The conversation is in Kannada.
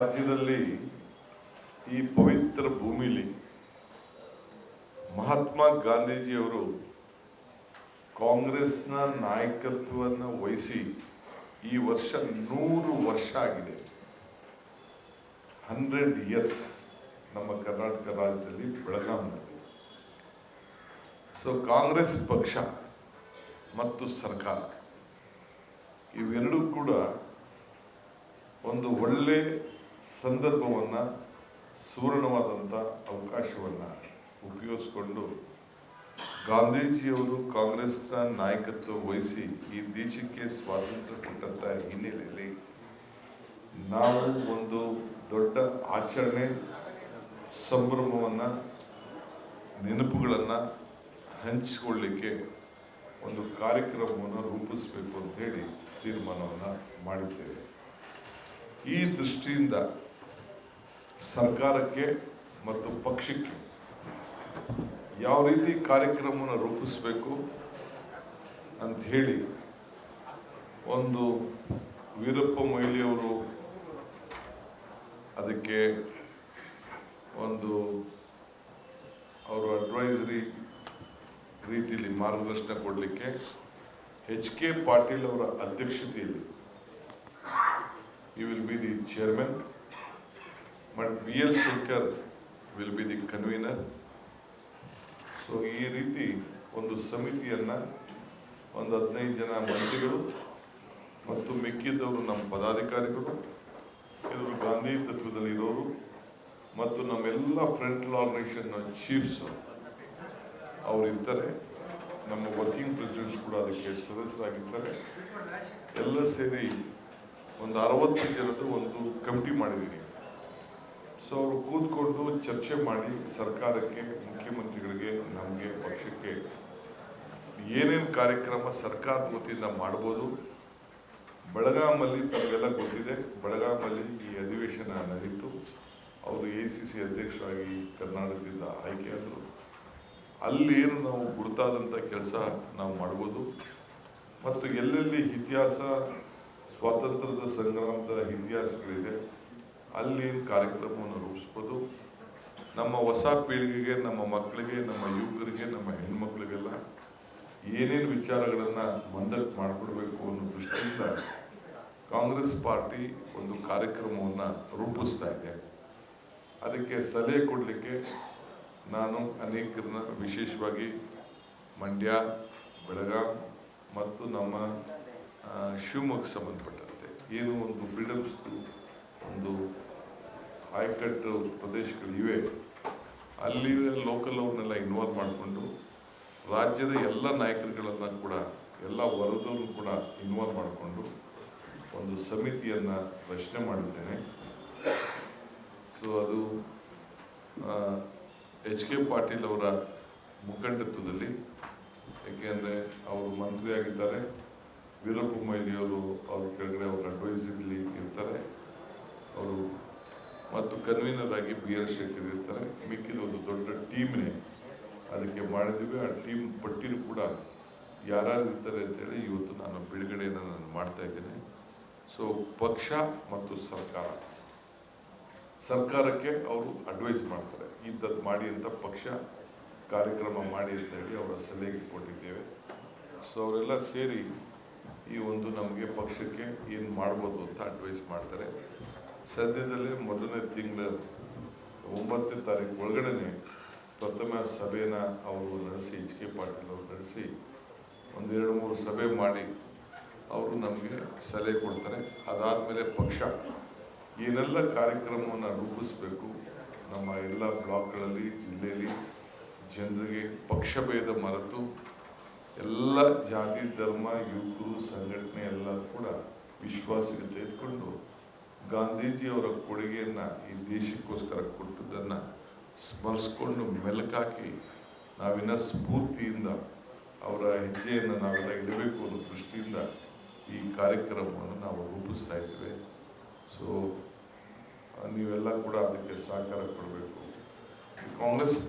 ರಾಜ್ಯದಲ್ಲಿ ಈ ಪವಿತ್ರ ಭೂಮಿಲಿ ಮಹಾತ್ಮ ಗಾಂಧೀಜಿಯವರು ಕಾಂಗ್ರೆಸ್ನ ನಾಯಕತ್ವವನ್ನು ವಹಿಸಿ ಈ ವರ್ಷ ನೂರು ವರ್ಷ ಆಗಿದೆ. ಹಂಡ್ರೆಡ್ ಇಯರ್ಸ್ ನಮ್ಮ ಕರ್ನಾಟಕ ರಾಜ್ಯದಲ್ಲಿ ಬೆಳಗಾವಿನಲ್ಲಿ ಸೊ ಕಾಂಗ್ರೆಸ್ ಪಕ್ಷ ಮತ್ತು ಸರ್ಕಾರ ಇವೆರಡೂ ಕೂಡ ಒಂದು ಒಳ್ಳೆ ಸಂದರ್ಭವನ್ನು ಸುವರ್ಣವಾದಂಥ ಅವಕಾಶವನ್ನು ಉಪಯೋಗಿಸ್ಕೊಂಡು ಗಾಂಧೀಜಿಯವರು ಕಾಂಗ್ರೆಸ್ನ ನಾಯಕತ್ವ ವಹಿಸಿ ಈ ದೇಶಕ್ಕೆ ಸ್ವಾತಂತ್ರ್ಯ ಕೊಟ್ಟಂಥ ಹಿನ್ನೆಲೆಯಲ್ಲಿ ನಾವು ಒಂದು ದೊಡ್ಡ ಆಚರಣೆ ಸಂಭ್ರಮವನ್ನು ನೆನಪುಗಳನ್ನು ಹಂಚಿಕೊಳ್ಳಿಕ್ಕೆ ಒಂದು ಕಾರ್ಯಕ್ರಮವನ್ನು ರೂಪಿಸಬೇಕು ಅಂತ ಹೇಳಿ ತೀರ್ಮಾನವನ್ನು ಮಾಡಿದ್ದೇವೆ. ಈ ದೃಷ್ಟಿಯಿಂದ ಸರ್ಕಾರಕ್ಕೆ ಮತ್ತು ಪಕ್ಷಕ್ಕೆ ಯಾವ ರೀತಿ ಕಾರ್ಯಕ್ರಮವನ್ನು ರೂಪಿಸಬೇಕು ಅಂತ ಹೇಳಿ ಒಂದು ವೀರಪ್ಪ ಮೊಯ್ಲಿಯವರು ಅದಕ್ಕೆ ಒಂದು ಅವರ ಅಡ್ವೈಸರಿ ರೀತಿಯಲ್ಲಿ ಮಾರ್ಗದರ್ಶನ ಕೊಡಲಿಕ್ಕೆ ಎಚ್ ಕೆ ಪಾಟೀಲ್ ಅವರ ಅಧ್ಯಕ್ಷತೆಯಲ್ಲಿ he will be the chairman, but V.L. L will be the convener so ಈ ರೀತಿ ಒಂದು ಸಮಿತಿಯನ್ನು ಒಂದು ಹದಿನೈದು ಜನ ಮಂತ್ರಿಗಳು ಮತ್ತು ಮಿಕ್ಕಿದ್ದವರು ನಮ್ಮ ಪದಾಧಿಕಾರಿಗಳು ಕೆಲವರು ಗಾಂಧಿ ತತ್ವದಲ್ಲಿ ಇರೋರು ಮತ್ತು ನಮ್ಮೆಲ್ಲ ಫ್ರಂಟ್ ಆರ್ಗನೈಸೇಷನ್ ಚೀಫ್ಸ್ ಅವ್ರು ನಮ್ಮ ವರ್ಕಿಂಗ್ ಪ್ರೆಸಿಡೆಂಟ್ಸ್ ಕೂಡ ಅದಕ್ಕೆ ಸದಸ್ಯರಾಗಿರ್ತಾರೆ ಎಲ್ಲ ಸೇರಿ ಒಂದು ಅರವತ್ತು ಜನದ್ದು ಒಂದು ಕಮಿಟಿ ಮಾಡಿದ್ದೀನಿ ಸೊ ಅವರು ಕೂತ್ಕೊಂಡು ಚರ್ಚೆ ಮಾಡಿ ಸರ್ಕಾರಕ್ಕೆ, ಮುಖ್ಯಮಂತ್ರಿಗಳಿಗೆ, ನಮಗೆ, ಪಕ್ಷಕ್ಕೆ ಏನೇನು ಕಾರ್ಯಕ್ರಮ ಸರ್ಕಾರದ ವತಿಯಿಂದ ಮಾಡ್ಬೋದು. ಬೆಳಗಾಮಲ್ಲಿ ತಮಗೆಲ್ಲ ಗೊತ್ತಿದೆ ಬೆಳಗಾಮಲ್ಲಿ ಈ ಅಧಿವೇಶನ ನಡೀತು. ಅವರು ಎ ಸಿ ಸಿ ಅಧ್ಯಕ್ಷರಾಗಿ ಕರ್ನಾಟಕದಿಂದ ಆಯ್ಕೆಯಾದರು ಅಲ್ಲಿ ಏನು ನಾವು ಗುರುತಾದಂಥ ಕೆಲಸ ನಾವು ಮಾಡ್ಬೋದು. ಮತ್ತು ಎಲ್ಲೆಲ್ಲಿ ಇತಿಹಾಸ ಸ್ವಾತಂತ್ರ್ಯದ ಸಂಗ್ರಾಮದ ಇತಿಹಾಸಗಳಿದೆ. ಅಲ್ಲಿ ಕಾರ್ಯಕ್ರಮವನ್ನು ರೂಪಿಸ್ಬೋದು. ನಮ್ಮ ಹೊಸ ಪೀಳಿಗೆಗೆ, ನಮ್ಮ ಮಕ್ಕಳಿಗೆ, ನಮ್ಮ ಯುವಕರಿಗೆ, ನಮ್ಮ ಹೆಣ್ಮಕ್ಳಿಗೆಲ್ಲ ಏನೇನು ವಿಚಾರಗಳನ್ನು ಮಂದಕ್ಕೆ ಮಾಡಿಕೊಡ್ಬೇಕು ಅನ್ನೋ ದೃಷ್ಟಿಯಿಂದ ಕಾಂಗ್ರೆಸ್ ಪಾರ್ಟಿ ಒಂದು ಕಾರ್ಯಕ್ರಮವನ್ನು ರೂಪಿಸ್ತಾ ಇದೆ. ಅದಕ್ಕೆ ಸಲಹೆ ಕೊಡಲಿಕ್ಕೆ ನಾನು ಅನೇಕರನ್ನ ವಿಶೇಷವಾಗಿ ಮಂಡ್ಯ, ಬೆಳಗಾಂ ಮತ್ತು ನಮ್ಮ ಆ, ಶಿವಮೊಗ್ಗ ಸಂಬಂಧಪಟ್ಟಂತೆ. ಏನು ಒಂದು ಬಿಲ್ಡಪ್ಸ್ದು ಒಂದು ಆಯಕಟ್ಟು ಪ್ರದೇಶಗಳಿವೆ ಅಲ್ಲಿ ಲೋಕಲ್ ಅವ್ರನ್ನೆಲ್ಲ ಇನ್ವಾಲ್ವ್ ಮಾಡಿಕೊಂಡು ರಾಜ್ಯದ ಎಲ್ಲ ನಾಯಕರುಗಳನ್ನು ಕೂಡ ಎಲ್ಲ ವರ್ಗದವ್ರನ್ನು ಕೂಡ ಇನ್ವಾಲ್ವ್ ಮಾಡಿಕೊಂಡು ಒಂದು ಸಮಿತಿಯನ್ನು ರಚನೆ ಮಾಡಿದ್ದೇನೆ. ಸೊ ಅದು ಎಚ್ ಕೆ ಪಾಟೀಲ್ ಅವರ ಮುಖಂಡತ್ವದಲ್ಲಿ ಏಕೆಂದರೆ ಅವರು ಮಂತ್ರಿ ಆಗಿದ್ದಾರೆ ವೀರಪ್ಪ ಮೊಯ್ಲಿಯವರು ಅವ್ರ ಕೆಳಗಡೆ ಅವ್ರ ಅಡ್ವೈಸರ್ಲಿ ಇರ್ತಾರೆ. ಅವರು ಮತ್ತು ಕನ್ವೀನರ್ ಆಗಿ ಬಿ ಆರ್ ಶೇಖರ್ ಇರ್ತಾರೆ. ಮಿಕ್ಕಿದ ಒಂದು ದೊಡ್ಡ ಟೀಮ್ನೇ ಅದಕ್ಕೆ ಮಾಡಿದ್ದೀವಿ. ಆ ಟೀಮ್ ಪಟ್ಟಿನೂ ಕೂಡ ಯಾರ್ಯಾರು ಇರ್ತಾರೆ ಅಂತೇಳಿ ಇವತ್ತು ನಾನು ಬಿಡುಗಡೆಯನ್ನು ನಾನು ಮಾಡ್ತಾ ಇದ್ದೇನೆ. ಸೊ ಪಕ್ಷ ಮತ್ತು ಸರ್ಕಾರ. ಸರ್ಕಾರಕ್ಕೆ ಅವರು ಅಡ್ವೈಸ್ ಮಾಡ್ತಾರೆ. ಇಂಥದ್ದು ಮಾಡಿ ಅಂತ ಪಕ್ಷ ಕಾರ್ಯಕ್ರಮ ಮಾಡಿ ಅಂತ ಹೇಳಿ ಅವರ ಸಲಹೆಗೆ ಕೊಟ್ಟಿದ್ದೇವೆ. ಸೊ ಅವರೆಲ್ಲ ಸೇರಿ ಈ ಒಂದು ನಮಗೆ ಪಕ್ಷಕ್ಕೆ ಏನು ಮಾಡ್ಬೋದು ಅಂತ ಅಡ್ವೈಸ್ ಮಾಡ್ತಾರೆ. ಸದ್ಯದಲ್ಲೇ ಮೊದಲನೇ ತಿಂಗಳ ಒಂಬತ್ತನೇ ತಾರೀಕು ಒಳಗಡೆನೆ ಪ್ರಥಮ ಸಭೆನ ಅವರು ನಡೆಸಿ ಎಚ್ ಕೆ ಪಾಟೀಲ್ ಅವರು ನಡೆಸಿ ಒಂದೆರಡು ಮೂರು ಸಭೆ ಮಾಡಿ ಅವರು ನಮಗೆ ಸಲಹೆ ಕೊಡ್ತಾರೆ. ಅದಾದಮೇಲೆ ಪಕ್ಷ ಏನೆಲ್ಲ ಕಾರ್ಯಕ್ರಮವನ್ನು ರೂಪಿಸಬೇಕು. ನಮ್ಮ ಎಲ್ಲ ಬ್ಲಾಕ್ಗಳಲ್ಲಿ, ಜಿಲ್ಲೆಯಲ್ಲಿ ಜನರಿಗೆ ಪಕ್ಷಭೇದ ಮರೆತು ಎಲ್ಲ ಜಾತಿ, ಧರ್ಮ, ಯುವಕರು, ಸಂಘಟನೆ ಎಲ್ಲ ಕೂಡ ವಿಶ್ವಾಸಕ್ಕೆ ತೆಗೆದುಕೊಂಡು ಗಾಂಧೀಜಿಯವರ ಕೊಡುಗೆಯನ್ನು ಈ ದೇಶಕ್ಕೋಸ್ಕರ ಕೊಟ್ಟದ್ದನ್ನು ಸ್ಮರಿಸ್ಕೊಂಡು ಮೆಲುಕಾಕಿ ನಾವಿನ ಸ್ಫೂರ್ತಿಯಿಂದ ಅವರ ಹೆಜ್ಜೆಯನ್ನು ನಾವೆಲ್ಲ ಇಡಬೇಕು ಅನ್ನೋ ದೃಷ್ಟಿಯಿಂದ ಈ ಕಾರ್ಯಕ್ರಮವನ್ನು ನಾವು ರೂಪಿಸ್ತಾ ಇದ್ದೇವೆ. ಸೊ ನೀವೆಲ್ಲ ಕೂಡ ಅದಕ್ಕೆ ಸಹಕಾರ ಕೊಡಬೇಕು. ಕಾಂಗ್ರೆಸ್